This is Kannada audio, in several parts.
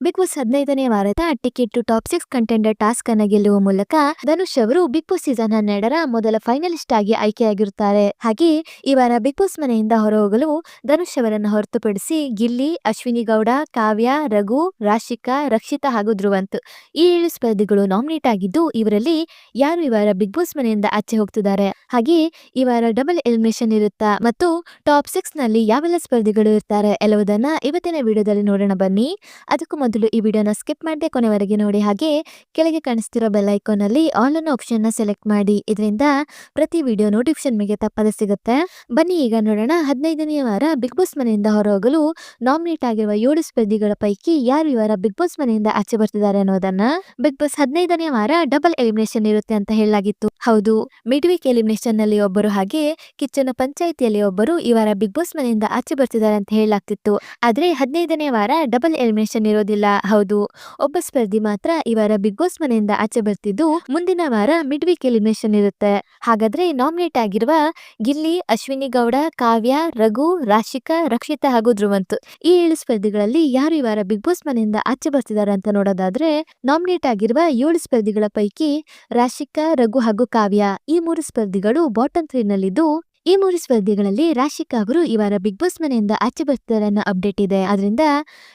ಬಿಗ್ ಬಾಸ್ ಹದಿನೈದನೇ ವಾರದ ticket to top six contender task ಅನ್ನ ಗೆಲ್ಲುವ ಮೂಲಕ ಧನುಷ್ ಅವರು ಬಿಗ್ ಬಾಸ್ ಸೀಸನ್ ಹನ್ನೆರಡರ ಮೊದಲ ಫೈನಲಿಸ್ಟ್ ಆಗಿ ಆಯ್ಕೆಯಾಗಿರುತ್ತಾರೆ. ಹಾಗೆ ಈ ವಾರ ಬಿಗ್ ಬಾಸ್ ಮನೆಯಿಂದ ಹೊರಹೋಗಲು ಧನುಷ್ ಅವರನ್ನು ಹೊರತುಪಡಿಸಿ ಗಿಲ್ಲಿ, ಅಶ್ವಿನಿ ಗೌಡ, ಕಾವ್ಯ, ರಘು, ರಾಶಿಕಾ, ರಕ್ಷಿತಾ ಹಾಗೂ ಧ್ರುವಂತ್ ಈ ಏಳು ಸ್ಪರ್ಧಿಗಳು ನಾಮಿನೇಟ್ ಆಗಿದ್ದು ಇವರಲ್ಲಿ ಯಾರು ಈ ವಾರ ಬಿಗ್ ಬಾಸ್ ಮನೆಯಿಂದ ಆಚೆ ಹೋಗ್ತಿದ್ದಾರೆ? ಹಾಗೆ ಈ ವಾರ ಡಬಲ್ ಎಲಿಮಿನೇಷನ್ ಇರುತ್ತಾ ಮತ್ತು ಟಾಪ್ ಸಿಕ್ಸ್ನಲ್ಲಿ ಯಾವೆಲ್ಲ ಸ್ಪರ್ಧಿಗಳು ಇರ್ತಾರೆ? ಎಲ್ಲವುದನ್ನ ಇವತ್ತಿನ ವಿಡಿಯೋದಲ್ಲಿ ನೋಡೋಣ ಬನ್ನಿ. ಅದಕ್ಕೂ ಮೊದಲು ಈ ವಿಡಿಯೋನ ಸ್ಕಿಪ್ ಮಾಡದೆ ಕೊನೆವರೆಗೆ ನೋಡಿ. ಹಾಗೆ ಕೆಳಗೆ ಕಾಣಿಸ್ತಿರೋ ಬೆಲ್ ಐಕಾನ್ ಅಲ್ಲಿ ಆಲ್ ಅನ್ನೋ ಆಪ್ಷನ್ನ ಸೆಲೆಕ್ಟ್ ಮಾಡಿ. ಇದರಿಂದ ಪ್ರತಿ ವಿಡಿಯೋ ನೋಟಿಫಿಕೇಶನ್ ನಿಮಗೆ ತಪ್ಪದೆ ಸಿಗುತ್ತೆ. ಬನ್ನಿ ಈಗ ನೋಡೋಣ. ಹದಿನೈದನೇ ವಾರ ಬಿಗ್ ಬಾಸ್ ಮನೆಯಿಂದ ಹೊರಹೋಗಲು ನಾಮಿನೇಟ್ ಆಗಿರುವ ಏಳು ಸ್ಪರ್ಧಿಗಳ ಪೈಕಿ ಯಾರು ಈ ವಾರ ಬಿಗ್ ಬಾಸ್ ಮನೆಯಿಂದ ಆಚೆ ಬರ್ತಿದ್ದಾರೆ ಅನ್ನೋದನ್ನ ಬಿಗ್ ಬಾಸ್ ಹದಿನೈದನೇ ವಾರ ಡಬಲ್ ಎಲಿಮಿನೇಷನ್ ಇರುತ್ತೆ ಅಂತ ಹೇಳಲಾಗಿತ್ತು. ಹೌದು ಮಿಡ್ ವೀಕ್ ಎಲಿಮಿನೇಷನ್ನಲ್ಲಿ ಒಬ್ಬರು ಹಾಗೆ ಕಿಚ್ಚನ ಪಂಚಾಯಿತಿಯಲ್ಲಿ ಒಬ್ಬರು ಇವರ ವಾರ ಬಿಗ್ ಬಾಸ್ ಮನೆಯಿಂದ ಆಚೆ ಬರ್ತಿದ್ದಾರೆ ಅಂತ ಹೇಳಲಾಗ್ತಿತ್ತು. ಆದ್ರೆ ಹದಿನೈದನೇ ವಾರ ಡಬಲ್ ಎಲಿಮಿನೇಷನ್ ಇರೋದಿಲ್ಲ. ಹೌದು. ಒಬ್ಬ ಸ್ಪರ್ಧಿ ಮಾತ್ರ ಈ ವಾರ ಬಿಗ್ ಬಾಸ್ ಮನೆಯಿಂದ ಆಚೆ ಬರ್ತಿದ್ದು ಮುಂದಿನ ವಾರ ಮಿಡ್ ವೀಕ್ ಎಲಿಮಿನೇಷನ್ ಇರುತ್ತೆ. ಹಾಗಾದ್ರೆ ನಾಮಿನೇಟ್ ಆಗಿರುವ ಗಿಲ್ಲಿ, ಅಶ್ವಿನಿ ಗೌಡ, ಕಾವ್ಯ, ರಘು, ರಾಶಿಕಾ, ರಕ್ಷಿತಾ ಹಾಗೂ ಧ್ರುವಂತ್. ಈ ಏಳು ಸ್ಪರ್ಧಿಗಳಲ್ಲಿ ಯಾರು ಈ ವಾರ ಬಿಗ್ ಬಾಸ್ ಮನೆಯಿಂದ ಆಚೆ ಬರ್ತಿದ್ದಾರೆ ಅಂತ ನೋಡೋದಾದ್ರೆ ನಾಮಿನೇಟ್ ಆಗಿರುವ ಏಳು ಸ್ಪರ್ಧಿಗಳ ಪೈಕಿ ರಾಶಿಕಾ, ರಘು ಹಾಗೂ ಕಾವ್ಯ. ಈ ಮೂರು ಸ್ಪರ್ಧಿಗಳು ಬಾಟಮ್ ತ್ರೀ ನಲ್ಲಿದ್ದು ಈ ಮೂರು ಸ್ಪರ್ಧೆಗಳಲ್ಲಿ ರಾಶಿಕಾ ಅವರು ಈ ವಾರ ಬಿಗ್ ಬಾಸ್ ಮನೆಯಿಂದ ಆಚೆ ಬರ್ತಾರೆ ಅನ್ನೋ ಅಪ್ಡೇಟ್ ಇದೆ. ಅದರಿಂದ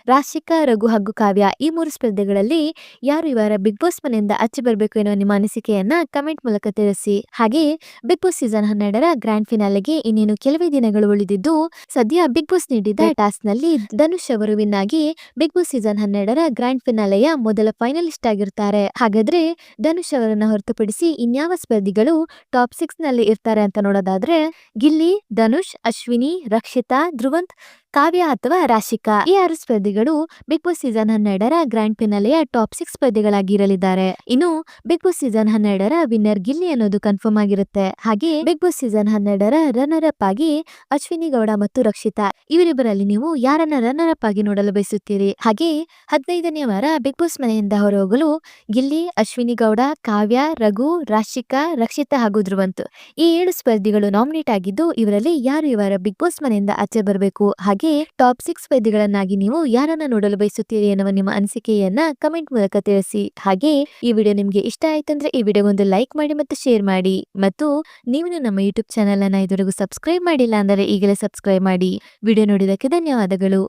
ರಾಶಿಕಾ ರಘು ಹಾಗೂ ಕಾವ್ಯ ಈ ಮೂರು ಸ್ಪರ್ಧೆಗಳಲ್ಲಿ ಯಾರು ಈ ವಾರ ಬಿಗ್ ಬಾಸ್ ಮನೆಯಿಂದ ಆಚೆ ಬರಬೇಕು ಎನ್ನುವ ನಿಮ್ಮ ಅನಿಸಿಕೆಯನ್ನ ಕಮೆಂಟ್ ಮೂಲಕ ತಿಳಿಸಿ. ಹಾಗೆ ಬಿಗ್ ಬಾಸ್ ಸೀಸನ್ ಹನ್ನೆರಡರ ಗ್ರ್ಯಾಂಡ್ ಫಿನಾಲೆಗೆ ಇನ್ನೇನು ಕೆಲವೇ ದಿನಗಳು ಉಳಿದಿದ್ದು ಸದ್ಯ ಬಿಗ್ ಬಾಸ್ ನೀಡಿದ ಟಾಸ್ಕ್ನಲ್ಲಿ ಧನುಷ್ ಅವರು ವಿನ್ ಆಗಿ ಬಿಗ್ ಬಾಸ್ ಸೀಸನ್ ಹನ್ನೆರಡರ ಗ್ರ್ಯಾಂಡ್ ಫಿನಾಲೆಯ ಮೊದಲ ಫೈನಲಿಸ್ಟ್ ಆಗಿರ್ತಾರೆ. ಹಾಗಾದ್ರೆ ಧನುಷ್ ಅವರನ್ನ ಹೊರತುಪಡಿಸಿ ಇನ್ಯಾವ ಸ್ಪರ್ಧಿಗಳು ಟಾಪ್ ಸಿಕ್ಸ್ನಲ್ಲಿ ಇರ್ತಾರೆ ಅಂತ ನೋಡೋದಾದ್ರೆ ಗಿಲ್ಲಿ ಧನುಷ್ ಅಶ್ವಿನಿ ರಕ್ಷಿತಾ ಧ್ರುವಂತ್ ಕಾವ್ಯ ಅಥವಾ ರಾಶಿಕಾ ಈ ಆರು ಸ್ಪರ್ಧಿಗಳು ಬಿಗ್ ಬಾಸ್ ಸೀಸನ್ ಹನ್ನೆರಡರ ಗ್ರ್ಯಾಂಡ್ ಫಿನಾಲೆಯ ಟಾಪ್ ಸಿಕ್ಸ್ ಸ್ಪರ್ಧಿಗಳಾಗಿರಲಿದ್ದಾರೆ. ಇನ್ನು ಬಿಗ್ ಬಾಸ್ ಸೀಸನ್ ಹನ್ನೆರಡರ ವಿನ್ನರ್ ಗಿಲ್ಲಿ ಅನ್ನೋದು ಕನ್ಫರ್ಮ್ ಆಗಿರುತ್ತೆ. ಹಾಗೆ ಬಿಗ್ ಬಾಸ್ ಸೀಸನ್ ಹನ್ನೆರಡರ ರನ್ನರ್ ಅಪ್ ಆಗಿ ಅಶ್ವಿನಿ ಗೌಡ ಮತ್ತು ರಕ್ಷಿತಾ, ಇವರಿಬ್ಬರಲ್ಲಿ ನೀವು ಯಾರನ್ನ ರನ್ನರ್ ಅಪ್ ಆಗಿ ನೋಡಲು ಬಯಸುತ್ತೀರಿ? ಹಾಗೆ ಹದಿನೈದನೇ ವಾರ ಬಿಗ್ ಬಾಸ್ ಮನೆಯಿಂದ ಹೊರಹೋಗಲು ಗಿಲ್ಲಿ, ಅಶ್ವಿನಿ ಗೌಡ, ಕಾವ್ಯ, ರಘು, ರಾಶಿಕಾ, ರಕ್ಷಿತಾ ಹಾಗೂ ಧ್ರುವಂತ್ ಈ ಏಳು ಸ್ಪರ್ಧಿಗಳು ನಾಮಿನೇಟ್ ಆಗಿದ್ದು ಇವರಲ್ಲಿ ಯಾರು ಇವರ ವಾರ ಬಿಗ್ ಬಾಸ್ ಮನೆಯಿಂದ ಆಚೆ ಬರಬೇಕು? ಹಾಗೆ ಟಾಪ್ ಸಿಕ್ಸ್ ವೈದ್ಯಗಳನ್ನಾಗಿ ನೀವು ಯಾರನ್ನ ನೋಡಲು ಬಯಸುತ್ತೀರಿ ಎನ್ನುವ ನಿಮ್ಮ ಅನಿಸಿಕೆಯನ್ನ ಕಮೆಂಟ್ ಮೂಲಕ ತಿಳಿಸಿ. ಹಾಗೆ ಈ ವಿಡಿಯೋ ನಿಮ್ಗೆ ಇಷ್ಟ ಆಯ್ತಂದ್ರೆ ಈ ವಿಡಿಯೋ ಒಂದು ಲೈಕ್ ಮಾಡಿ ಮತ್ತು ಶೇರ್ ಮಾಡಿ. ಮತ್ತು ನೀವು ನಮ್ಮ ಯೂಟ್ಯೂಬ್ ಚಾನೆಲ್ ಅನ್ನ ಇದುವರೆಗೂ ಸಬ್ಸ್ಕ್ರೈಬ್ ಮಾಡಿಲ್ಲ ಅಂದರೆ ಈಗಲೇ ಸಬ್ಸ್ಕ್ರೈಬ್ ಮಾಡಿ. ವಿಡಿಯೋ ನೋಡಿದಕ್ಕೆ ಧನ್ಯವಾದಗಳು.